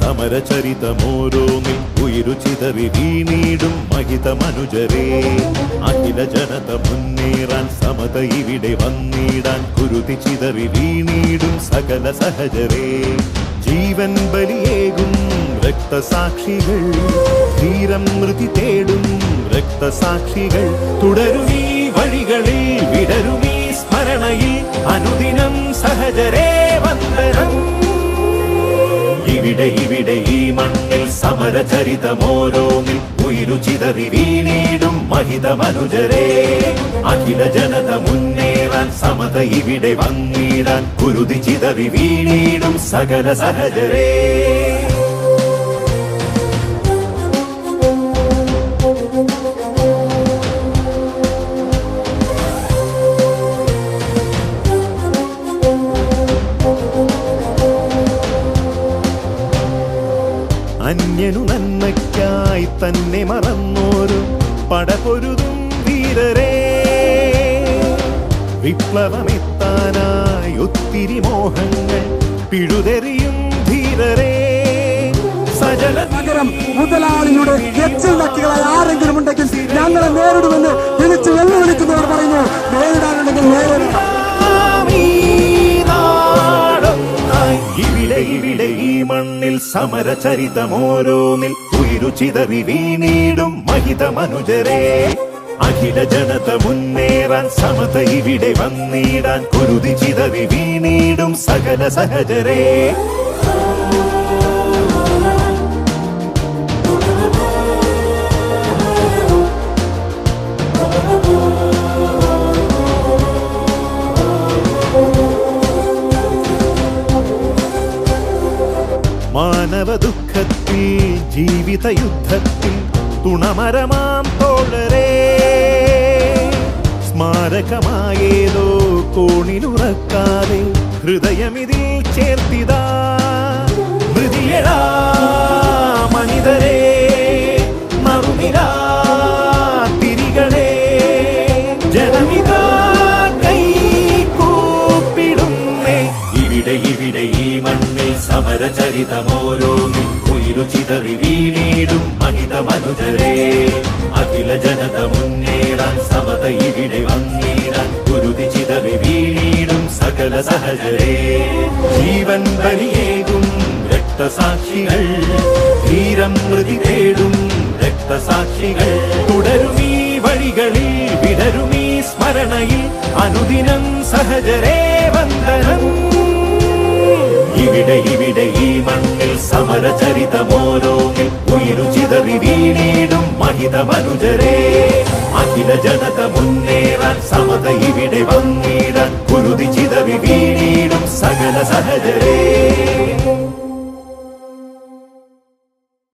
സമരചരിതമോരോന്നിൽ ഉയരു ചിതറി വീണീടും മഹിത മനുജരേ അഖില ജനത മുന്നേറാൻ സമത ഇവിടെ വന്നിടാൻ കുരുതി ചിതറി വീണീടും സകല സഹജരേ. ജീവൻ ബലിയേകും രക്തസാക്ഷികൾ ധീരം മൃതി തേടും രക്തസാക്ഷികൾ. തുടരുമീ വഴികളിൽ വിടരുമീ സ്മരണയിൽ അനുദിനം സഹജരേ വന്ദനം ഇവിടെ ഇവിടെ ഈ മണ്ണിൽ സമരചരിതമോരോന്നിൽ ഉയരു ചിതറി വീണീടും മഹിത മനുജരേ അഖില ജനത മുന്നേറാൻ സമത ഇവിടെ വന്നിടാൻ കുരുതി ചിതറി വീണീടും സകല സഹജരേ. അന്യനു നന്മയ്ക്കായി തന്നെ മറന്നോരു പടപൊരുതും വീരരേ. വിപ്ലവമെത്താനായി ഒത്തിരി മോഹങ്ങൾ പിഴുതെറിയും ധീരരേ. പകരം മുതലാളിയുടെ എച്ചിൽ ആരെങ്കിലും ഉണ്ടെങ്കിൽ ഞങ്ങളെ നേരിടുമെന്ന് തിരിച്ച് വെല്ലുവിളിക്കുന്നവർ പറയുന്നു. നേരിടാനുണ്ടെങ്കിൽ നേരിടാം. മണ്ണിൽ സമരചരിതമോരോന്നിൽ ഉയരു ചിതറി മഹിത മനുജരെ അഖില ജനത മുന്നേറാൻ സമത ഇവിടെ വന്നിടാൻ കുരുതി ചിതറി സകല സഹജരേ. മാനവ ദുഃഖത്തിൽ ജീവിത യുദ്ധത്തിൽ തുണമരമാം തോളരേ. സ്മാരകമായേതോ കോണിലുറക്കാതെ ഹൃദയമിതിൽ ചേർത്തിതാ. ഈ മണ്ണിൽ സമരചരിതമോരോന്നിൽ ഉയരു ചിതറി വീണീടും മഹിത മനുജരേ. അഖില ജനത മുന്നേറാൻ സമത ഇവിടെ വന്നീടാൻ കുരുതി ചിതറി വീണീടും സകല സഹജരേ. ജീവൻ ബലിയേകും രക്തസാക്ഷികൾ ധീരം മൃതി തേടും രക്തസാക്ഷികൾ. തുടരുമീ വഴികളിൽ വിടരുമീ സ്മരണയിൽ അനുദിനം സഹജരേ വന്ദനം. ഇവിടെ ഇവിടെ ഈ മണ്ണിൽ സമരചരിതമോരോന്നിൽ ഉയരു ചിതറി വീണീടും മഹിത മനുജരേ അഖില ജനത മുന്നേറാൻ സമത ഇവിടെ വന്നിടാൻ കുരുതി ചിതറി വീണീടും സകല സഹജരേ.